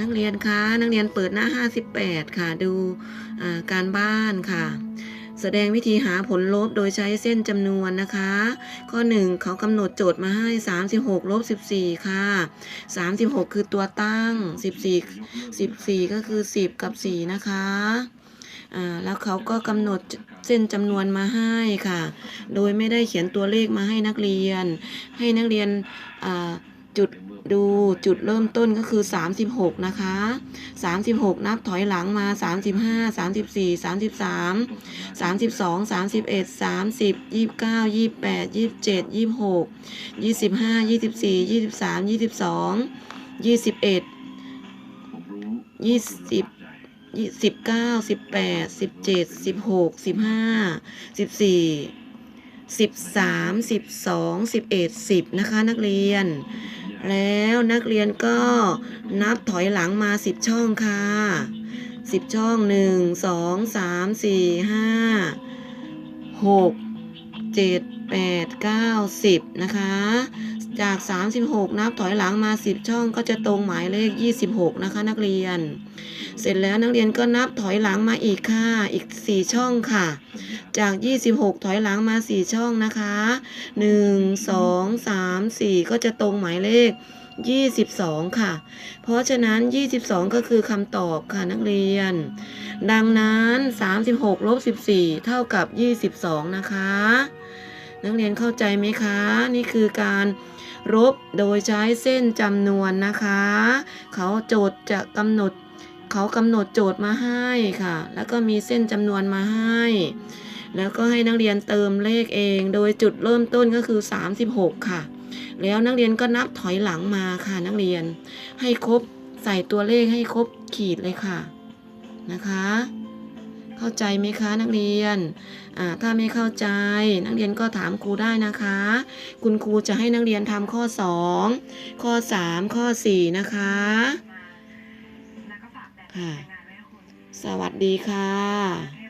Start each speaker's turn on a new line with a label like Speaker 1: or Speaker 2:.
Speaker 1: นักเรียนคะนักเรียนเปิดหน้า 58 ค่ะ ดูการบ้านค่ะ แสดงวิธีหาผลลบโดยใช้เส้นจำนวนนะคะ ข้อ 1 เขากำหนดโจทย์มาให้ 36ลบ14 ค่ะ 36 คือตัวตั้ง 14 14 ก็คือ 10 กับ 4 นะคะอ่าแล้วเขาก็กำหนดเส้นจำนวนมาให้ค่ะ โดยไม่ได้เขียนตัวเลขมาให้นักเรียน ให้นักเรียนอ่าจุด ดูจุดเริ่มต้นก็คือ 36 นะคะ 36 นับถอยหลังมา 35 34 33 32 31 30 29 28 27 26 25 24 23 22 21 20 19 18 17 16 15 14 13 12 11 10 นะคะนักเรียน แล้วนักเรียนก็นับถอยหลังมา 10 ช่องค่ะ 10 ช่อง 1 2 3 4 5 6 7 8 9 10 นะคะ จาก 36 นับถอยหลังมา 10 ช่องก็จะตรงหมายเลข 26 นะคะ นักเรียน เสร็จแล้วนักเรียนก็นับถอยหลังมาอีกค่ะ อีก 4 ช่องค่ะ จาก 26 ถอยหลังมา 4 ช่องนะคะ 1 2 3 4 ก็จะตรงหมายเลข 22 ค่ะ เพราะฉะนั้น 22 ก็คือคำตอบค่ะนักเรียน ดังนั้น 36ลบ14 เท่ากับ 22 นะคะนักเรียนเข้าใจไหมคะ นี่คือการ ลบโดยใช้เส้นจำนวนนะคะ เขาโจทย์จะกำหนด เขากำหนดโจทย์มาให้ค่ะ แล้วก็มีเส้นจำนวนมาให้ แล้วก็ให้นักเรียนเติมเลขเอง โดยจุดเริ่มต้นก็คือ 36 ค่ะ แล้วนักเรียนก็นับถอยหลังมาค่ะนักเรียน ให้ครบใส่ตัวเลขให้ครบขีดเลยค่ะนะคะ เข้าใจไหมคะนักเรียนอ่าถ้าไม่เข้าใจนักเรียนก็ถามครูได้นะคะ คุณครูจะให้นักเรียนทำข้อ 2 ข้อ 3 ข้อ 4 นะคะ
Speaker 2: แล้วก็ฝากแบบ
Speaker 1: ค่ะ
Speaker 2: รายงานไว้ให้คุณ
Speaker 1: สวัสดีค่ะ